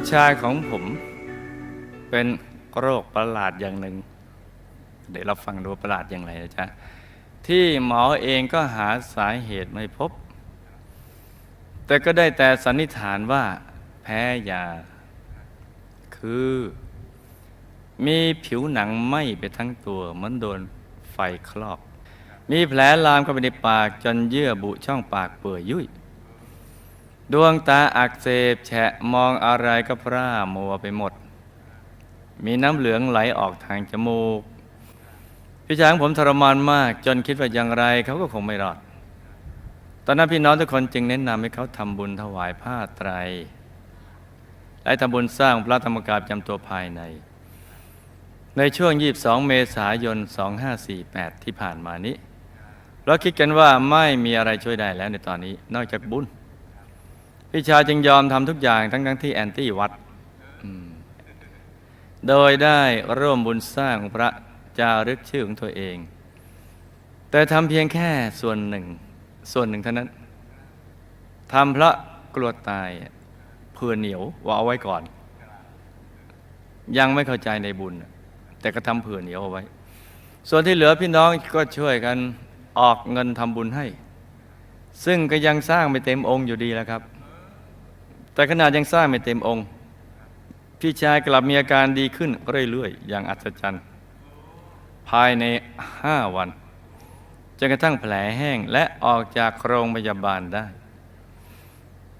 พี่ชายของผม เป็นโรคประหลาดอย่างหนึ่ง เดี๋ยวเราฟังดูประหลาดอย่างไรนะจ๊ะ ที่หมอเองก็หาสาเหตุไม่พบ แต่ก็ได้แต่สันนิษฐานว่า แพ้ยา คือ มีผิวหนังไหม้ไปทั้งตัวเหมือนโดนไฟคลอก มีแผลลามเข้าไปในปากจนเยื่อบุช่องปากเปื่อยยุ่ย ดวงตาอักเสบแฉะมองอะไรก็พร่ามัวไปหมด มีน้ำเหลืองไหลออกทางจมูก พี่ช้างผมทรมานมาก จนคิดว่าอย่างไรเขาก็คงไม่รอด ตอนนั้นพี่น้องทุกคนจึงแนะนำให้เขาทำบุญถวายผ้าไตร และทำบุญสร้างพระธรรมกายประจำตัวภายใน ในช่วง 22 เมษายน 2548 ที่ผ่านมานี้ เราคิดกันว่าไม่มีอะไรช่วยได้แล้วในตอนนี้นอกจากบุญ พี่ชายจึงยอมทำทุกอย่างทั้งทั้งๆที่แอนตี้วัด โดยได้ร่วมบุญสร้างพระจารึกชื่อของตัวเอง แต่ทำเพียงแค่ส่วนหนึ่ง ส่วนหนึ่งเท่านั้นทำเพราะกลัวตายเพื่อเหนียวว่าเอาไว้ก่อน ยังไม่เข้าใจในบุญ แต่ก็ทำเผื่อเหนียวเอาไว้ ส่วนที่เหลือพี่น้องก็ช่วยกันออกเงินทำบุญให้ ซึ่งก็ยังสร้างไม่เต็มองค์อยู่ดีแล้วครับ แต่ขนาดยังสร้างไม่เต็มองค์ พี่ชายกลับมีอาการดีขึ้นเรื่อยๆ อย่างอัศจรรย์ ภายในห้าวันจนกระทั่งแผลแห้งและออกจากโรงพยาบาลได้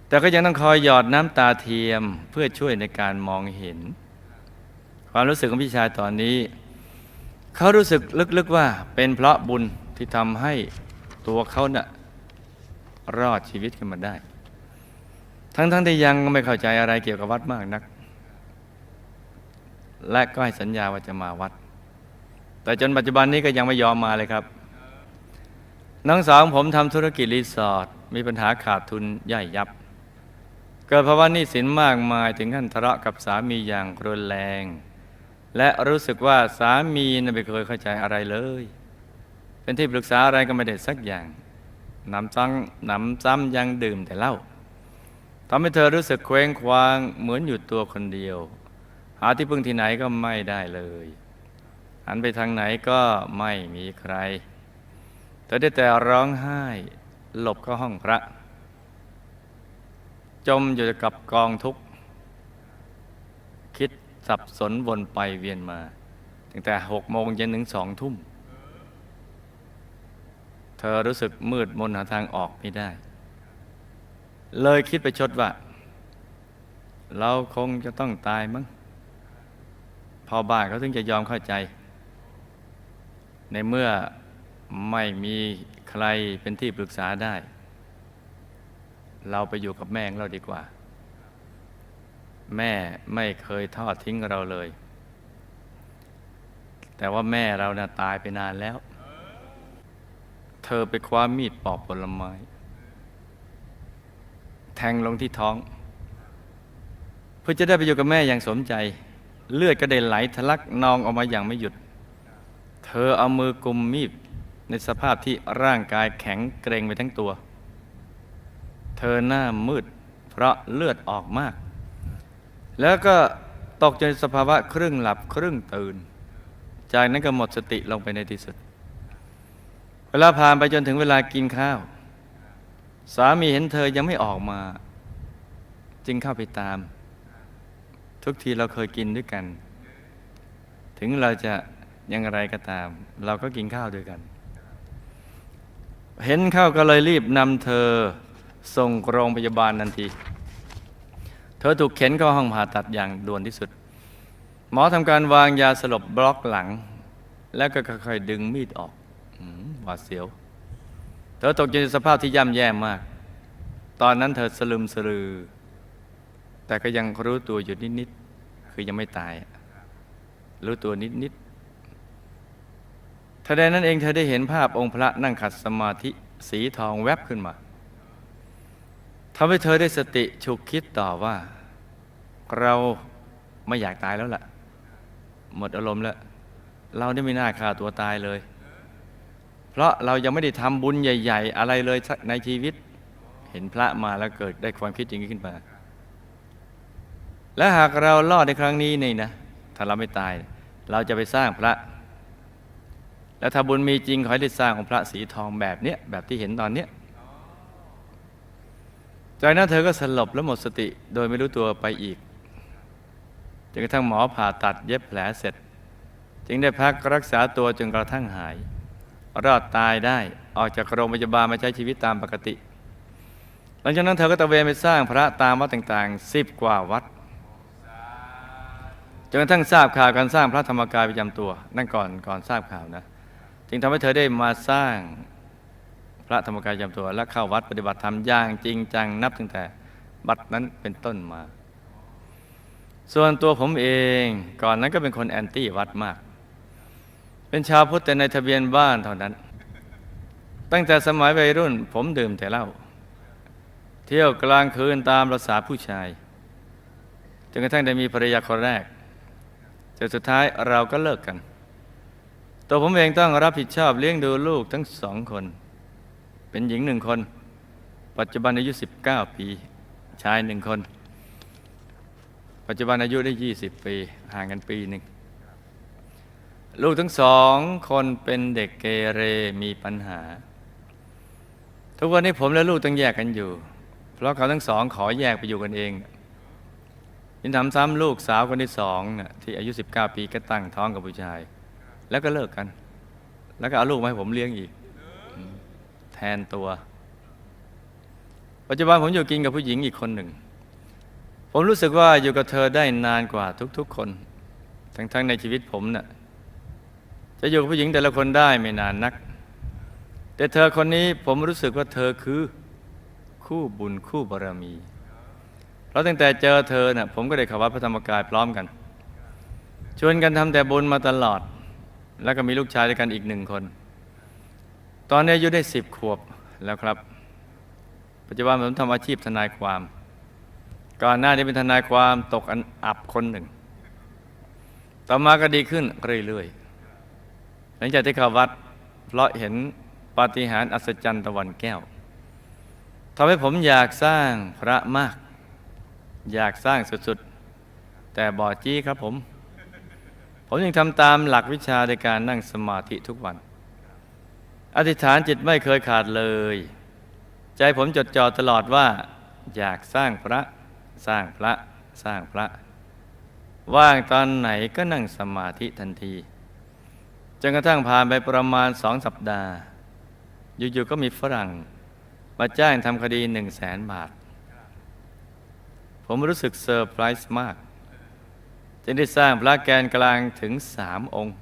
แต่ก็ยังต้องคอยหยอดน้ำตาเทียมเพื่อช่วยในการมองเห็น ความรู้สึกของพี่ชายตอนนี้ เขารู้สึกลึกๆว่าเป็นเพราะบุญที่ทำให้ตัวเขาเนะ่ะรอดชีวิตขึ้นมาได้ ทั้งๆที่ยังไม่เข้าใจอะไรเกี่ยวกับวัดมากนัก และก็ให้สัญญาว่าจะมาวัด แต่จนปัจจุบันนี้ก็ยังไม่ยอมมาเลยครับ น้องสาวของผมทำธุรกิจรีสอร์ทมีปัญหาขาดทุนใหญ่ยับ เกิดภาวะหนี้สินมากมายถึงขั้นทะเลาะกับสามีอย่างรุนแรง และรู้สึกว่าสามีน่ะไม่เคยเข้าใจอะไรเลย เป็นที่ปรึกษาอะไรก็ไม่ได้สักอย่างหนำซ้ำหนำซ้ำยังดื่มแต่เหล้า ทำให้เธอรู้สึกเคว้งคว้างเหมือนอยู่ตัวคนเดียว หาที่พึ่งที่ไหนก็ไม่ได้เลย หันไปทางไหนก็ไม่มีใคร เธอได้แต่ร้องไห้หลบเข้าห้องพระ จมอยู่กับกองทุกข์คิดสับสนวนไปเวียนมา ตั้งแต่หกโมงเย็นถึงสองทุ่ม เธอรู้สึกมืดมนหาทางออกไม่ได้ เลยคิดไปชดว่า เราคงจะต้องตายมั้งพอบ้านเขาถึงจะยอมเข้าใจ ในเมื่อไม่มีใครเป็นที่ปรึกษาได้ เราไปอยู่กับแม่เราดีกว่า แม่ไม่เคยทอดทิ้งเราเลย แต่ว่าแม่เรานะ่ะตายไปนานแล้ว เธอไปคว้ามีดปอกผลไม้ แทงลงที่ท้อง เพื่อจะได้ไปอยู่กับแม่อย่างสมใจ เลือดก็ได้ไหลทะลักนองออกมาอย่างไม่หยุด เธอเอามือกุมมีดในสภาพที่ร่างกายแข็งเกร็งไปทั้งตัว เธอหน้ามืด เพราะเลือดออกมาก แล้วก็ตกในสภาวะครึ่งหลับครึ่งตื่น จากนั้นก็หมดสติลงไปในที่สุด เวลาผ่านไปจนถึงเวลากินข้าว สามีเห็นเธอยังไม่ออกมา จึงเข้าไปตาม ทุกทีเราเคยกินด้วยกัน ถึงเราจะยังไรก็ตาม เราก็กินข้าวด้วยกัน เห็นเข้าก็เลยรีบนำเธอส่งโรงพยาบาลทันที เธอถูกเข็นเข้าห้องผ่าตัดอย่างด่วนที่สุด หมอทำการวางยาสลบบล็อกหลัง แล้วก็ค่อยๆดึงมีดออกหวาดเสียว เธอตกอยู่ในสภาพที่ย่ำแย่มาก ตอนนั้นเธอสลึมสลือ แต่ก็ยังรู้ตัวอยู่นิดๆคือยังไม่ตาย รู้ตัวนิดๆทันใดนั้นเองเธอได้เห็นภาพองค์พระนั่งขัดสมาธิสีทองแวบขึ้นมาทำให้เธอได้สติฉุกคิดต่อว่า เราไม่อยากตายแล้วล่ะ หมดอารมณ์แล้ว เราได้ไม่น่าฆ่าตัวตายเลย เพราะเรายังไม่ได้ทำบุญใหญ่ ๆ อะไรเลยในชีวิต เห็นพระมาแล้วเกิดได้ความคิดอย่างนี้ขึ้นมา และหากเรารอดในครั้งนี้นี่นะถ้าเราไม่ตาย เราจะไปสร้างพระ แล้วถ้าบุญมีจริงขอให้ได้สร้างของพระสีทองแบบเนี้ยแบบที่เห็นตอนเนี้ยจากนั้นเธอก็สลบและหมดสติโดยไม่รู้ตัวไปอีกจนกระทั่งหมอผ่าตัดเย็บแผลเสร็จ จึงได้พักรักษาตัวจนกระทั่งหาย รอดตายได้ออกจากโรงพยาบาลมาใช้ชีวิตตามปกติ หลังจากนั้นเธอก็ตะเวนไปสร้างพระตามวัดต่างๆสิบกว่าวัดจนกระทั่งทราบข่าวการสร้างพระธรรมกายประจำตัว นั่นก่อนก่อนทราบข่าวนะจึงทำให้เธอได้มาสร้างพระธรรมกายประจำตัว และเข้าวัดปฏิบัติธรรมอย่างจริงจังนับตั้งแต่บัดนั้นเป็นต้นมา ส่วนตัวผมเองก่อนนั้นก็เป็นคนแอนตี้วัดมาก เป็นชาวพุทธแต่ในทะเบียนบ้านเท่านั้น ตั้งแต่สมัยวัยรุ่น ผมดื่มแต่เหล้าเที่ยวกลางคืนตามประษาผู้ชายจนกระทั่งได้มีภรรยาคนแรกจนสุดท้ายเราก็เลิกกัน ตัวผมเองต้องรับผิดชอบเลี้ยงดูลูกทั้งสองคน เป็นหญิงหนึ่งคน ปัจจุบันอายุ 19 ปี ชายหนึ่งคน ปัจจุบันอายุได้ 20 ปี ห่างกันปีหนึ่ง ลูกทั้งสองคนเป็นเด็กเกเรมีปัญหา ทุกวันนี้ผมและลูกต้องแยกกันอยู่ เพราะเขาทั้งสองขอแยกไปอยู่กันเองยินทำซ้ำลูกสาวคนที่สองน่ะที่อายุ 19 ปีก็ตั้งท้องกับผู้ชาย แล้วก็เลิกกัน แล้วก็เอาลูกมาให้ผมเลี้ยงอีก แทนตัว ปัจจุบันผมอยู่กินกับผู้หญิงอีกคนหนึ่ง ผมรู้สึกว่าอยู่กับเธอได้นานกว่าทุกๆคน ทั้งๆในชีวิตผมน่ะ จะอยู่กับผู้หญิงแต่ละคนได้ไม่นานนัก แต่เธอคนนี้ผมรู้สึกว่าเธอคือคู่บุญคู่บารมีเพราะตั้งแต่เจอเธอน่ะผมก็ได้เข้าวัดพระธรรมกายพร้อมกัน ชวนกันทำแต่บุญมาตลอด แล้วก็มีลูกชายด้วยกันอีกหนึ่งคน ตอนนี้อายุได้สิบขวบแล้วครับ ปัจจุบันผมทำอาชีพทนายความ ก่อนหน้านี้เป็นทนายความตกอันอับคนหนึ่ง ต่อมาก็ดีขึ้นเรื่อยๆ หลังจากที่เข้าวัด เพราะเห็นปาฏิหาริย์อัศจรรย์ตะวันแก้วทำให้ผมอยากสร้างพระมาก อยากสร้างสุดๆ แต่บอจี้ครับผม ผมยังทำตามหลักวิชาในการนั่งสมาธิทุกวัน อธิษฐานจิตไม่เคยขาดเลย ใจผมจดจ่อตลอดว่า อยากสร้างพระสร้างพระสร้างพระ ว่างตอนไหนก็นั่งสมาธิทันที จนกระทั่งผ่านไปประมาณสองสัปดาห์ อยู่ๆก็มีฝรั่ง มาจ้างทำคดีหนึ่งแสนบาท ผมรู้สึกเซอร์ไพรส์มากจึงได้สร้างพระแกนกลางถึงสามองค์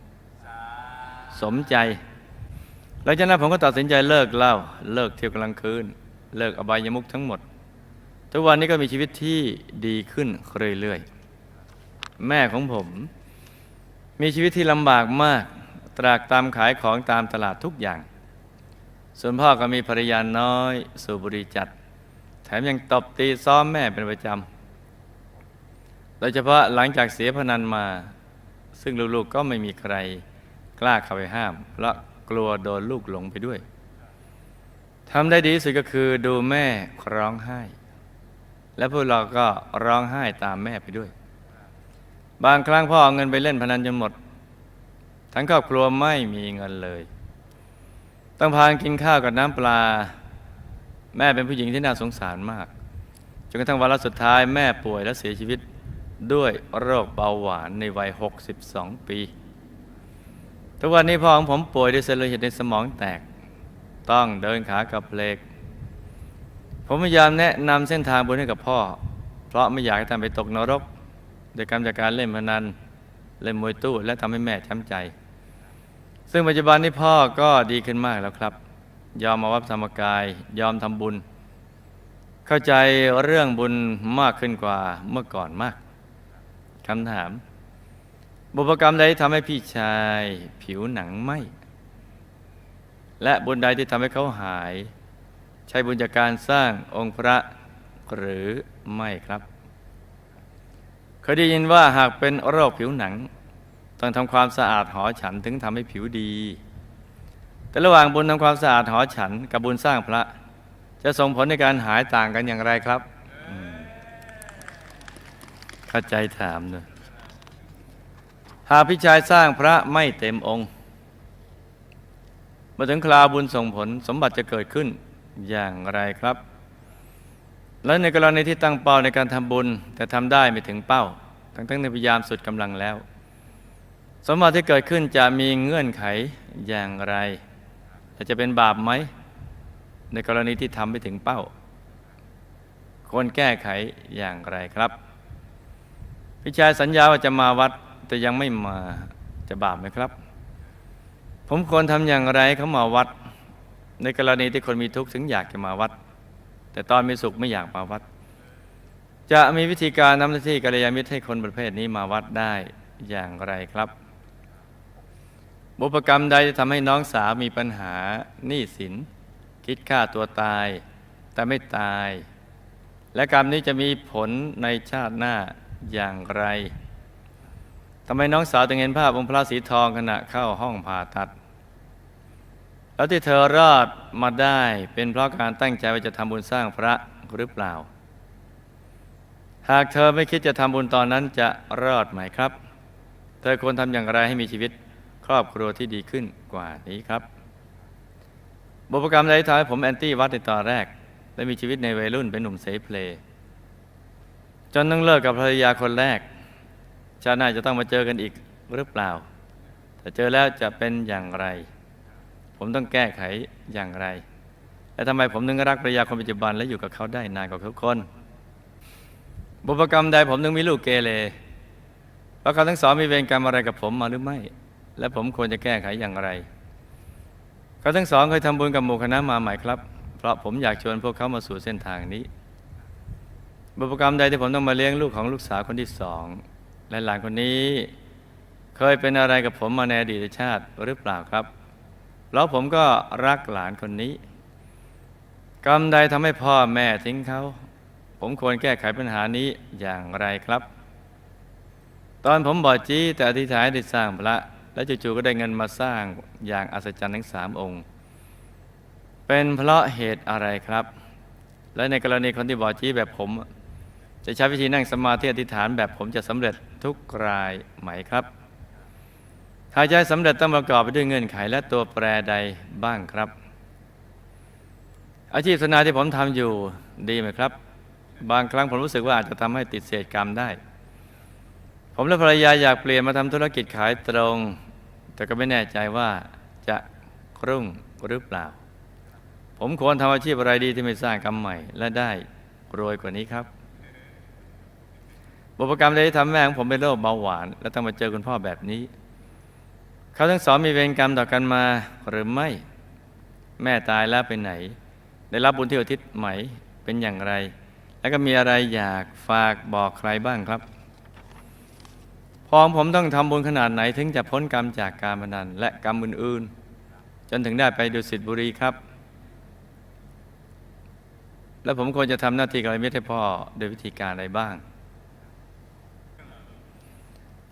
สมใจ หลังจากนั้นผมก็ตัดสินใจเลิกเหล้าเลิกเที่ยวกลางคืน เลิกอบายมุขทั้งหมด ทุกวันนี้ก็มีชีวิตที่ดีขึ้นเรื่อยๆ แม่ของผม มีชีวิตที่ลำบากมาก ตรากตามขายของตามตลาดทุกอย่าง ส่วนพ่อก็มีภรรยาน้อย สูบบุหรี่จัด แถมยังตบตีซ้อมแม่เป็นประจำ โดยเฉพาะหลังจากเสียพนันมา ซึ่งลูกๆก็ไม่มีใครกล้าเข้าไปห้าม เพราะกลัวโดนลูกหลงไปด้วยทำได้ดีที่สุดก็คือดูแม่ร้องไห้ และพวกเราก็ร้องไห้ตามแม่ไปด้วย บางครั้งพ่อเอาเงินไปเล่นพนันจนหมด ทั้งครอบครัวไม่มีเงินเลย ต้องพานกินข้าวกับน้ำปลา แม่เป็นผู้หญิงที่น่าสงสารมากจนกระทั่งวันสุดท้ายแม่ป่วยและเสียชีวิตด้วยโรคเบาหวานในวัย 62 ปี ทุกวันนี้พ่อของผมป่วยด้วยเซลล์เลือดในสมองแตก ต้องเดินขากับเพลก ผมพยายามแนะนำเส้นทางบุญให้กับพ่อ เพราะไม่อยากให้ท่านไปตกนรกโดยการจากการเล่นพนัน เล่นมวยตู้และทำให้แม่ช้ำใจ ซึ่งปัจจุบันนี้พ่อก็ดีขึ้นมากแล้วครับ ยอมมาวัดธรรมกาย ยอมทำบุญ เข้าใจเรื่องบุญมากขึ้นกว่าเมื่อก่อนมากคำถาม บุพกรรมใดที่ทำให้พี่ชายผิวหนังไหมและบุญใดที่ทำให้เขาหาย ใช่บุญจากการสร้างองค์พระหรือไม่ครับเคยได้ยินว่าหากเป็นโรคผิวหนัง ต้องทำความสะอาดหอฉันถึงทำให้ผิวดี แต่ระหว่างบุญทำความสะอาดหอฉัน กับบุญสร้างพระ จะส่งผลในการหายต่างกันอย่างไรครับเข้าใจถามเลยหากพี่ชายสร้างพระไม่เต็มองค์ มาถึงคราวบุญส่งผลสมบัติจะเกิดขึ้นอย่างไรครับ และในกรณีที่ตั้งเป้าในการทำบุญ แต่ทำได้ไม่ถึงเป้า ทั้งทั้งในพยายามสุดกำลังแล้ว สมบัติที่เกิดขึ้นจะมีเงื่อนไขอย่างไรและจะเป็นบาปไหม ในกรณีที่ทำไม่ถึงเป้าควรแก้ไขอย่างไรครับพี่ชายสัญญาว่าจะมาวัดแต่ยังไม่มาจะบาปไหมครับ ผมควรทำอย่างไรเขามาวัด ในกรณีที่คนมีทุกข์ถึงอยากจะมาวัด แต่ตอนมีสุขไม่อยากมาวัด จะมีวิธีการนำหน้าที่กัลยาณมิตรให้คนประเภทนี้มาวัดได้อย่างไรครับ บุพกรรมใดจะทำให้น้องสาวมีปัญหาหนี้สิน คิดฆ่าตัวตาย แต่ไม่ตาย และกรรมนี้จะมีผลในชาติหน้าอย่างไรทำไมน้องสาวถึงเห็นภาพองค์พระสีทองขณะเข้าห้องผ่าตัด แล้วที่เธอรอดมาได้เป็นเพราะการตั้งใจว่าจะทำบุญสร้างพระหรือเปล่า หากเธอไม่คิดจะทำบุญตอนนั้นจะรอดไหมครับ เธอควรทำอย่างไรให้มีชีวิต ครอบครัวที่ดีขึ้นกว่านี้ครับบุพกรรมใดทำให้ผมแอนตี้วัดในตอนแรก และมีชีวิตในวัยรุ่นเป็นหนุ่มเสเพล จนต้องเลิกกับภรรยาคนแรก ชาติหน้าจะต้องมาเจอกันอีกหรือเปล่า ถ้าเจอแล้วจะเป็นอย่างไร ผมต้องแก้ไขอย่างไร และทำไมผมถึงรักภรรยาคนปัจจุบันและอยู่กับเขาได้นานกว่าทุกคนบุพกรรมใดผมถึงมีลูกเกเรเพราะเขาทั้งสองมีเวรกรรมอะไรกับผมมาหรือไม่ และผมควรจะแก้ไขอย่างไรเขาทั้งสองเคยทำบุญกับหมู่คณะมาใหม่ครับ เพราะผมอยากชวนพวกเขามาสู่เส้นทางนี้ บุพกรรมใดที่ผมต้องมาเลี้ยงลูกของลูกสาวคนที่สอง และหลานคนนี้ เคยเป็นอะไรกับผมมาในอดีตชาติหรือเปล่าครับ แล้วผมก็รักหลานคนนี้ กรรมใดทำให้พ่อแม่ทิ้งเขาผมควรแก้ไขปัญหานี้อย่างไรครับ ตอนผมบอดจี้แต่อธิษฐานได้สร้างพระ และจู่ๆก็ได้เงินมาสร้างอย่างอัศจรรย์ทั้งสามองค์ เป็นเพราะเหตุอะไรครับ และในกรณีคนที่บอดจี้แบบผม จะใช้วิธีนั่งสมาธิอธิษฐานแบบผมจะสำเร็จทุกรายไหมครับถ้าจะให้สำเร็จต้องประกอบไปด้วยเงื่อนไขและตัวแปรใดบ้างครับ อาชีพสนาที่ผมทำอยู่ดีไหมครับ บางครั้งผมรู้สึกว่าอาจจะทำให้ติดเศษกรรมได้ ผมและภรรยาอยากเปลี่ยนมาทำธุรกิจขายตรง แต่ก็ไม่แน่ใจว่าจะรุ่งหรือเปล่า ผมควรทำอาชีพอะไรดีที่ไม่สร้างกรรมใหม่ และได้รวยกว่านี้ครับ บุพกรรมใดที่ทำแม่ของผมเป็นโรคเบาหวาน และต้องมาเจอคุณพ่อแบบนี้ เขาทั้งสองมีเวรกรรมต่อกันมาหรือไม่ แม่ตายแล้วไปไหน ได้รับบุญที่อุทิศไหมเป็นอย่างไร แล้วก็มีอะไรอยากฝากบอกใครบ้างครับ พอผมต้องทำบุญขนาดไหนถึงจะพ้นกรรมจากการพนันและกรรมอื่นๆ จนถึงได้ไปดุสิตบุรีครับ แล้วผมควรจะทำหน้าที่กับมิตรให้พ่อโดยวิธีการอะไรบ้าง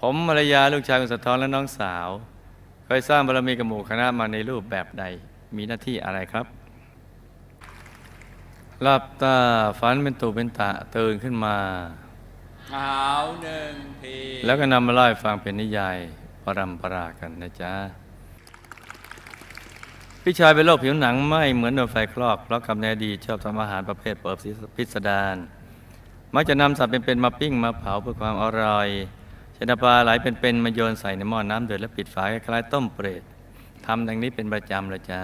ผมภรรยาลูกชายคุณสะท้อนและน้องสาวเคยสร้างบารมีกับหมู่คณะมาในรูปแบบใดมีหน้าที่อะไรครับหลับตาฝันเป็นตูเป็นตะตื่นขึ้นมา เอาหนึ่งทีแล้วก็นำมาเล่าให้ฟังเป็นนิยายปรำปรากันนะจ๊ะพี่ชายเป็นโรคผิวหนังไหมเหมือนโดนไฟคลอกเพราะกับในอดีตชอบทำอาหารประเภทเปิบพิสดารมักจะนำสัตว์เป็นๆมาปิ้งมาเผาเพื่อความอร่อยเชนปลาไหลเป็นๆมาโยนใส่ในหม้อน้ำเดือดแล้วปิดฝาคล้ายๆต้มเปรตทำดังนี้เป็นประจำเลยจ้า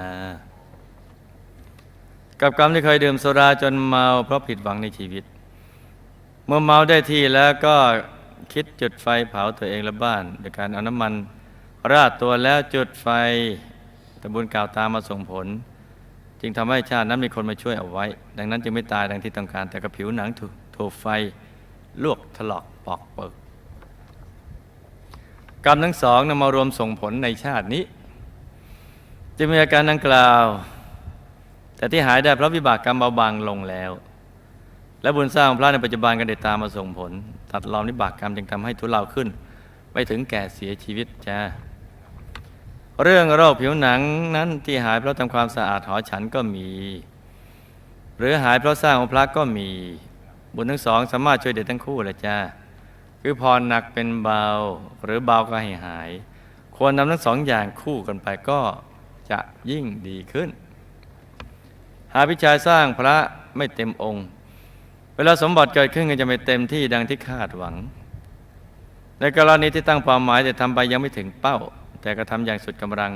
กับกรรมที่เคยดื่มโซดาจนเมาเพราะผิดหวังในชีวิต เมื่อเมาได้ที่แล้วก็คิดจุดไฟเผาตัวเองและบ้านโดยการเอาน้ำมัน ราดตัวแล้วจุดไฟแต่บุญกล่าวตามมาส่งผล จึงทำให้ชาตินั้นมีคนมาช่วยเอาไว้ ดังนั้นจึงไม่ตายดังที่ต้องการ แต่กับผิวหนังถูกถูกไฟ ลวกถลอกปอกเปิกกรรมทั้งสองนำมารวมส่งผลในชาตินี้ จะมีอาการดังกล่าว แต่ที่หายได้เพราะวิบากกรรมเบาบางลงแล้ว และบุญสร้างของพระในปัจจุบันก็ได้ตามมาส่งผล ตัดรอนวิบากกรรมจึงทำให้ทุเลาขึ้น ไปถึงแก่เสียชีวิตจ้าเรื่องโรคผิวหนังนั้นที่หายเพราะทำความสะอาดหอฉันก็มี หรือหายเพราะสร้างองค์พระก็มี บุญทั้งสองสามารถช่วยเด็กทั้งคู่แหละจ้าคือผ่อนหนักเป็นเบาหรือเบาก็ให้หาย ควรทำทั้งสองอย่างคู่กันไปก็จะยิ่งดีขึ้น หาพิชาสร้างพระไม่เต็มองค์ เวลาสมบัติเกิดขึ้นก็จะไม่เต็มที่ดังที่คาดหวัง ในกรณีที่ตั้งเป้าหมายแต่ทำไปยังไม่ถึงเป้า แต่ก็ทำอย่างสุดกำลัง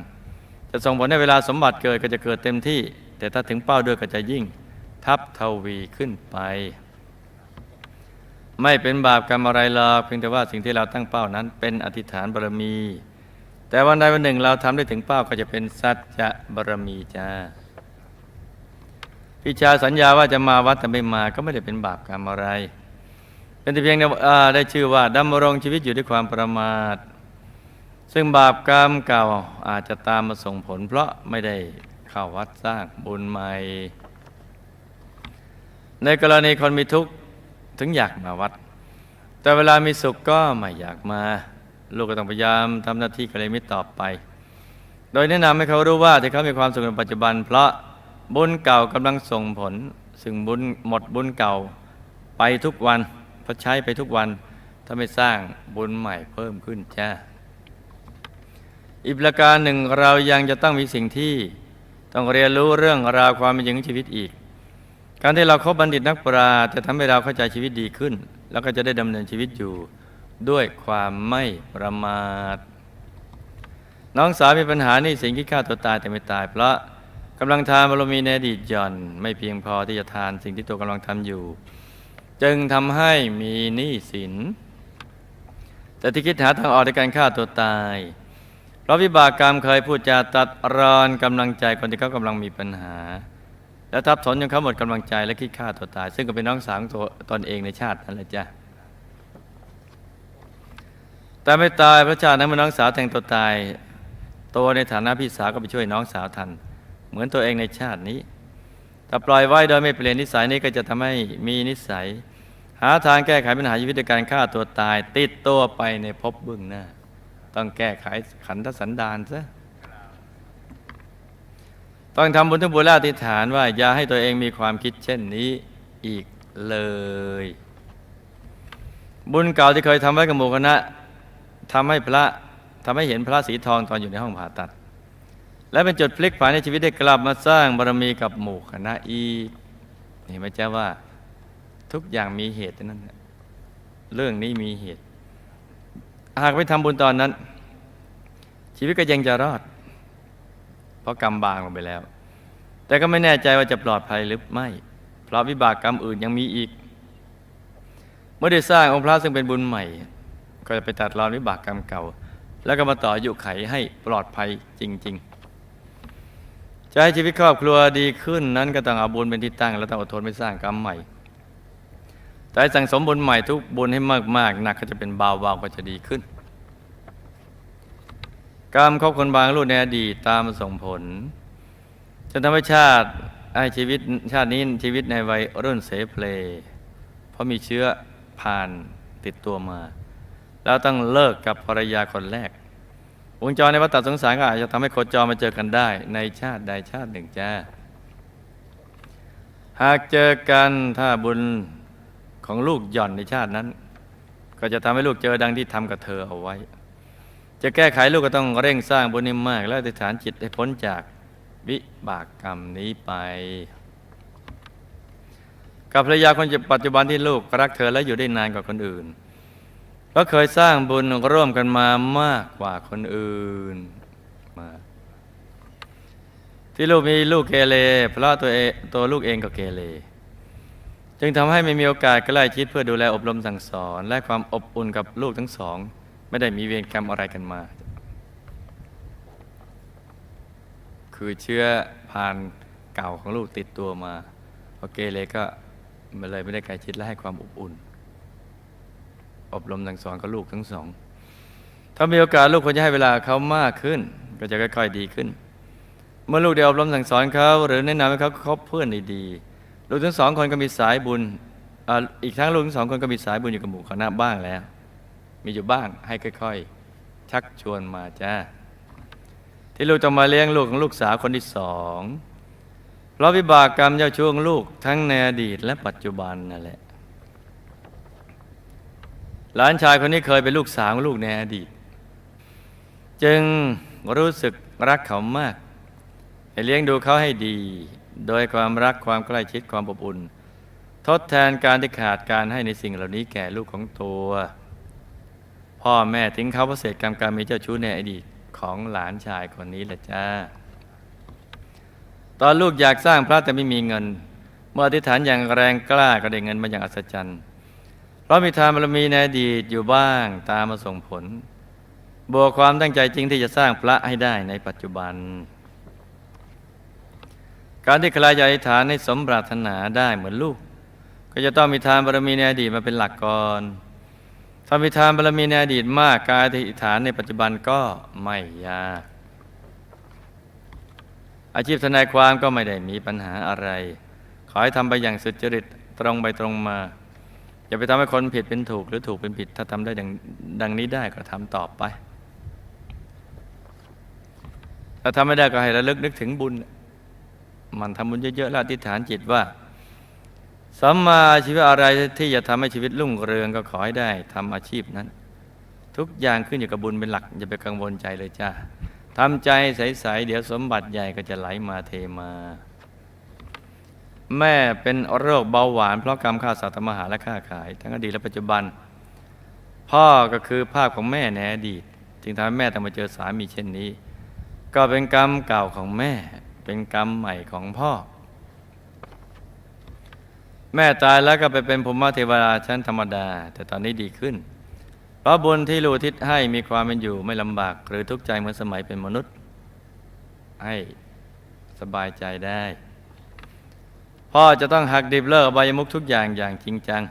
จะส่งผลให้เวลาสมบัติเกิดก็จะเกิดเต็มที่ แต่ถ้าถึงเป้าด้วยก็จะยิ่งทับทวีขึ้นไป ไม่เป็นบาปกรรมอะไรหรอกเพียงแต่ว่าสิ่งที่เราตั้งเป้านั้น เป็นอธิษฐานบารมี แต่วันใดวันหนึ่งเราทำได้ถึงเป้าก็จะเป็นสัจจะบารมีจ้า พิชาสัญญาว่าจะมาวัดแต่ไม่มาก็ไม่ได้เป็นบาปกรรมอะไร เป็นแต่เพียงได้ชื่อว่าดำรงชีวิตอยู่ด้วยความประมาท ซึ่งบาปกรรมเก่าอาจจะตามมาส่งผล เพราะไม่ได้เข้าวัดสร้างบุญใหม่ ในกรณีคนมีทุกข์ถึงอยากมาวัด แต่เวลามีสุขก็ไม่อยากมา ลูกก็ต้องพยายามทำหน้าที่กัลยมิตรต่อไป โดยแนะนำให้เขารู้ว่าที่เขามีความสุขในปัจจุบัน เพราะ บุญเก่ากำลังส่งผล ซึ่งบุญหมดบุญเก่าไปทุกวันพระใช้ไปทุกวัน ถ้าไม่สร้างบุญใหม่เพิ่มขึ้นจ้าอีกประการหนึ่งเรายังจะต้องมีสิ่งที่ต้องเรียนรู้เรื่องราวความเป็นจริงของชีวิตอีก การที่เราคบบัณฑิตนักปราชญ์จะทำให้เราเข้าใจชีวิตดีขึ้น แล้วก็จะได้ดำเนินชีวิตอยู่ด้วยความไม่ประมาท น้องสาวมีปัญหานี่สิ่งที่ฆ่าตัวตายแต่ไม่ตายเพราะ กำลังทานบารมีในอดีตย่อน ไม่เพียงพอที่จะทานสิ่งที่ตัวกำลังทำอยู่ จึงทำให้มีหนี้สิน แต่ที่คิดหาทางออกในการฆ่าตัวตายเพราะวิบากกรรมเคยพูดจาตัดรอนกำลังใจคนที่เขากำลังมีปัญหา แล้วทับถนจนเขาหมดกำลังใจและคิดฆ่าตัวตาย ซึ่งก็เป็นน้องสาวตัวตนเองในชาตินั่นแหละจ้ะแต่ไม่ตายพระชาตินั้นเมื่อน้องสาวแทงตัวตาย ตัวในฐานะพี่สาวก็ไปช่วยน้องสาวทัน เหมือนตัวเองในชาตินี้ ถ้าปล่อยไว้โดยไม่เปลี่ยนนิสัยนี้ก็จะทำให้มีนิสัย หาทางแก้ไขปัญหาชีวิตด้วยการฆ่าตัวตาย ติดตัวไปในภพเบื้องหน้า ต้องแก้ไขขันธสันดานซะต้องทำบุญทุกบุญและอธิษฐานว่า อย่าให้ตัวเองมีความคิดเช่นนี้อีกเลย บุญเก่าที่เคยทำไว้กับหมู่คณะทำให้พระทำให้เห็นพระสีทองตอนอยู่ในห้องผ่าตัด และเป็นจุดพลิกผันในชีวิตได้กลับมาสร้างบารมีกับหมู่คณะอีกเห็นไหมเจ้าว่าทุกอย่างมีเหตุนั้นเรื่องนี้มีเหตุ หากไปทำบุญตอนนั้น ชีวิตก็ยังจะรอด เพราะกรรมบางลงไปแล้ว แต่ก็ไม่แน่ใจว่าจะปลอดภัยหรือไม่ เพราะวิบากกรรมอื่นยังมีอีก เมื่อได้สร้างองค์พระซึ่งเป็นบุญใหม่ ก็จะไปตัดรอนวิบากกรรมเก่า แล้วก็มาต่ออายุไขให้ปลอดภัยจริง ๆ จะให้ชีวิตครอบครัวดีขึ้นนั้นก็ต้องเอาบุญเป็นที่ตั้ง แล้วต้องอดทนไปสร้างกรรมใหม่แต่สั่งสมบุญใหม่ทุกบุญให้มากๆหนักก็จะเป็นเบาๆก็จะดีขึ้น กรรมครอบคนบางรุ่นในอดีตตามส่งผลจนทำให้ชาติให้ชีวิตชาตินี้ชีวิตในวัยรุ่นเสเพล เพราะมีเชื้อผ่านติดตัวมา แล้วต้องเลิกกับภรรยาคนแรก วงจรในวัฏสงสารก็อาจจะทำให้โคจรมาเจอกันได้ ในชาติใดชาติหนึ่งจ้า หากเจอกันถ้าบุญของลูกหย่อนในชาตินั้น ก็จะทำให้ลูกเจอดังที่ทำกับเธอเอาไว้ จะแก้ไขลูกก็ต้องเร่งสร้างบุญให้มาก และอธิฐานจิตให้พ้นจากวิบากกรรมนี้ไป กับภรรยาคนปัจจุบันที่ลูกรักเธอและอยู่ได้นานกว่าคนอื่น ก็เคยสร้างบุญร่วมกันมามากกว่าคนอื่นมาที่ลูกมีลูกเกเรเพราะตัวเองตัวลูกเองก็เกเรจึงทำให้ไม่มีโอกาสใกล้ชิดเพื่อดูแลอบรมสั่งสอน และความอบอุ่นกับลูกทั้งสอง ไม่ได้มีเวรกรรมอะไรกันมา คือเชื้อผ่านเก่าของลูกติดตัวมาพอเกเรก็เลยไม่ได้ใกล้ชิดและให้ความอบอุ่น อบรมสั่งสอนกับลูกทั้งสอง ถ้ามีโอกาสลูกควรจะให้เวลาเขามากขึ้น ก็จะค่อยๆดีขึ้น เมื่อลูกได้อบรมสั่งสอนเขาหรือแนะนำให้เขาคบเพื่อนดีๆลูกทั้งสองคนก็มีสายบุญอีกทั้งลูกทั้งสองคนก็มีสายบุญอยู่กับหมู่คณะบ้างแล้ว มีอยู่บ้างให้ค่อยๆ ชักชวนมาจ้าที่ลูกต้องมาเลี้ยงลูกของลูกสาวคนที่สองเพราะวิบากกรรมเจ้าช่วงลูกทั้งในอดีตและปัจจุบันนั่นแหละ หลานชายคนนี้เคยเป็นลูกสาวลูกในอดีต จึงรู้สึกรักเขามากเลี้ยงดูเขาให้ดี โดยความรักความใกล้ชิดความอบอุ่น ทดแทนการที่ขาดการให้ในสิ่งเหล่านี้แก่ลูกของตัว พ่อแม่ทิ้งเขาเพราะเศษกรรมการมีเจ้าชู้ในอดีตของหลานชายคนนี้แหละจ้า ตอนลูกอยากสร้างพระแต่ไม่มีเงิน เมื่ออธิษฐานอย่างแรงกล้าก็ได้เงินมาอย่างอัศจรรย์ เพราะมีทานบารมีในอดีตอยู่บ้างตามมาส่งผล บวกความตั้งใจจริงที่จะสร้างพระให้ได้ในปัจจุบัน การที่ใครจะอธิษฐานให้สมปรารถนาได้เหมือนลูก ก็จะต้องมีทานบารมีในอดีตมาเป็นหลักก่อนถ้ามีทานบารมีในอดีตมากการอธิษฐานในปัจจุบันก็ไม่ยาก อาชีพทนายความก็ไม่ได้มีปัญหาอะไร ขอให้ทำไปอย่างสุจริตตรงไปตรงมา อย่าไปทำให้คนผิดเป็นถูกหรือถูกเป็นผิด ถ้าทำได้ดังดังนี้ได้ก็ทำต่อไป ถ้าทำไม่ได้ก็ให้ระลึกนึกถึงบุญ มันทำบุญเยอะๆแล้วอธิษฐานจิตว่าสัมมาชีวะอะไรที่จะทำให้ชีวิตรุ่งเรืองก็ขอให้ได้ทำอาชีพนั้น ทุกอย่างขึ้นอยู่กับบุญเป็นหลัก อย่าไปกังวลใจเลยจ้าทำใจใส ๆ เดี๋ยวสมบัติใหญ่ก็จะไหลมาเทมา แม่เป็นโรคเบาหวาน เพราะกรรมฆ่าสัตว์ทำอาหารและค้าขาย ทั้งอดีตและปัจจุบัน พ่อก็คือภาพของแม่ในอดีตจึงทำให้แม่ต้องมาเจอสามีเช่นนี้ ก็เป็นกรรมเก่าของแม่ เป็นกรรมใหม่ของพ่อ แม่ตายแล้วก็ไปเป็นภูมิเทวดาชั้นธรรมดา แต่ตอนนี้ดีขึ้น เพราะบุญที่ลูทิศให้มีความเป็นอยู่ไม่ลำบาก หรือทุกข์ใจเหมือนสมัยเป็นมนุษย์ ให้สบายใจได้ พ่อจะต้องหักดิบเลิกอบมุขทุกอย่างอย่างจริงจัง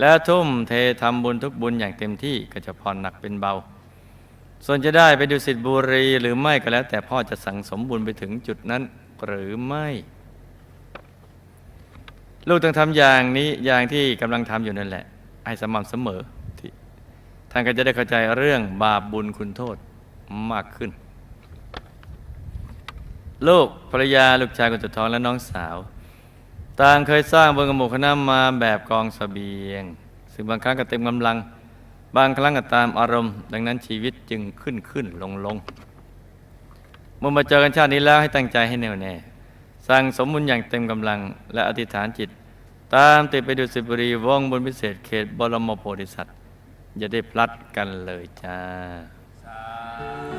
และทุ่มเททำบุญทุกบุญอย่างเต็มที่ก็จะผ่อนหนักเป็นเบา ส่วนจะได้ไปดูสิทธิบุรีหรือไม่ก็แล้ว แต่พ่อจะสั่งสมบุญไปถึงจุดนั้นหรือไม่ ลูกต้องทำอย่างนี้อย่างที่กำลังทำอยู่นั่นแหละ ให้สม่ำเสมอที่ท่านก็จะได้เข้าใจเรื่องบาปบุญคุณโทษมากขึ้น ลูกภรรยาลูกชายคนสุดท้องและน้องสาว ต่างเคยสร้างเบืองหมู่คณะมาแบบกองสเสบียง ซึ่งบางครั้งก็เต็มกำลัง บางครั้งก็ตามอารมณ์ ดังนั้นชีวิตจึงขึ้นขึ้นลงลงเมื่อมาเจอกันชาตินี้แล้วให้ตั้งใจให้แน่วแน่สั่งสมบุญอย่างเต็มกำลัง และอธิษฐานจิต ตามติดไปดูสิบุรีว่องบนพิเศษเขตบรมโพธิสัตว์อย่าได้พลัดกันเลยจ้าา